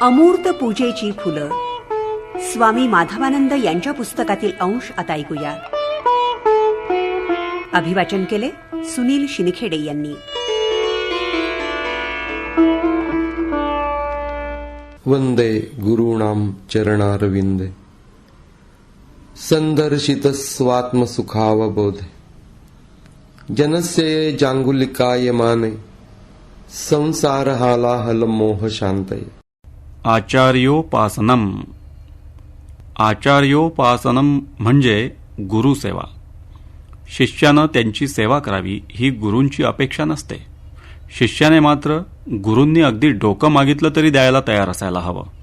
अमूर्त पूजेची फुलं. स्वामी माधवानंद यांच्या पुस्तकातील अंश आता ऐकूया. अभिवाचन केले सुनील शिनखेडे यांनी. वंदे गुरुणाम चरणारविंदे. चरणारविन्दे सन्दर्शितस्वात्मसुखावबोधे जनस्य ये जाङ्गुलिकायमाने संसारहालाहलमोहशान्तये आचार्योपासनम। आचार्योपासनम म्हणजे गुरुसेवा। शिष्यानं त्यांची सेवा करावी ही गुरूंची अपेक्षा नसते। शिष्याने मात्र गुरूंनी अगदी डोकं मागितलं तरी द्यायला तयार असायला हवं।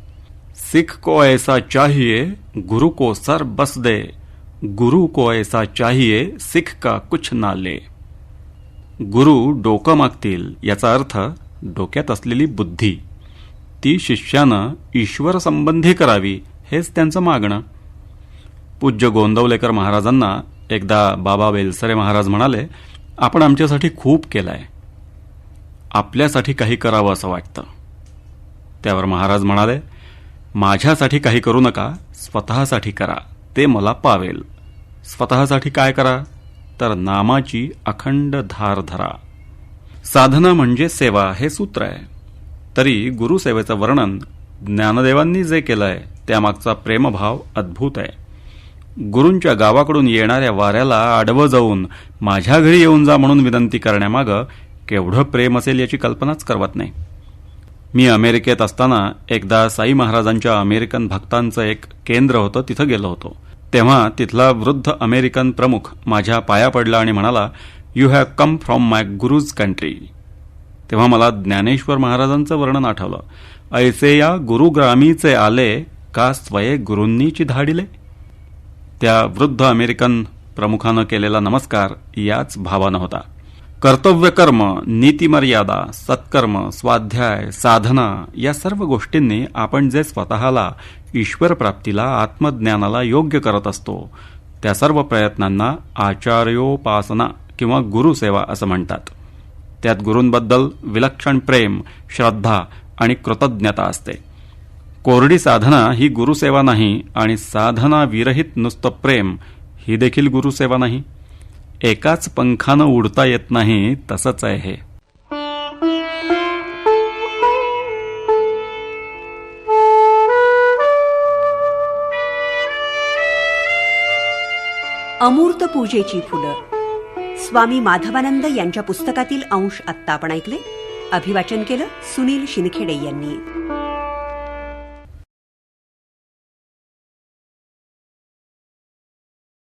सिख को ऐसा चाहिए गुरु को सर बस दे। गुरु को ऐसा चाहिए सिख का कुछ ना ले। गुरु डोकं मागतील याचा अर्थ डोक्यात असलेली बुद्धी. ती शिष्यानं ईश्वर संबंधी करावी हेच त्यांचं मागणं. पूज्य गोंदवलेकर महाराजांना एकदा बाबा बेलसरे महाराज म्हणाले आपण आमच्यासाठी खूप केलंय. आपल्यासाठी काही करावं असं वाटतं. त्यावर महाराज म्हणाले माझ्यासाठी काही करू नका स्वतःसाठी करा ते मला पावेल. स्वतःसाठी काय करा? तर नामाची अखंड धार धरा. साधना म्हणजे सेवा हे सूत्र आहे. तरी गुरुसेवेचं वर्णन ज्ञानदेवांनी जे केलं आहे त्यामागचा प्रेमभाव अद्भुत आहे. गुरूंच्या गावाकडून येणाऱ्या वाऱ्याला आडवं जाऊन माझ्या घरी येऊन जा म्हणून विनंती करण्यामागं केवढं प्रेम असेल याची कल्पनाच करवत नाही. मी अमेरिकेत असताना एकदा साई महाराजांच्या अमेरिकन भक्तांचं एक केंद्र होतं तिथं गेलो होतो. तेव्हा तिथला वृद्ध अमेरिकन प्रमुख माझ्या पाया पडला आणि म्हणाला you have come from my guru's country तेव्हा मला ज्ञानेश्वर महाराजांचं वर्णन आठवलं. ऐसे या गुरुग्रामीचे आले का स्वये गुरूंनीची धाडिले? त्या वृद्ध अमेरिकन प्रमुखानं केलेला नमस्कार याच भावानं होता. कर्तव्यकर्म नीतिमर्यादा सत्कर्म स्वाध्याय साधना या सर्व गोष्टींनी आपण जे स्वतःला ईश्वर प्राप्तीला आत्मज्ञानाला योग्य करत असतो त्या सर्व प्रयत्नांना आचार्योपासना किंवा गुरुसेवा असं म्हणतात. त्यात गुरूंबद्दल विलक्षण प्रेम श्रद्धा आणि कृतज्ञता असते. कोरडी साधना ही गुरुसेवा नाही आणि साधना विरहित नुसतं प्रेम ही देखील गुरुसेवा नाही. एकाच पंखानं उडता येत नाही तसंच आहे. हे अमूर्त पूजेची फुलं. स्वामी माधवानंद यांच्या पुस्तकातील अंश आत्ता आपण ऐकले. अभिवाचन केलं सुनील शिनखेडे यांनी.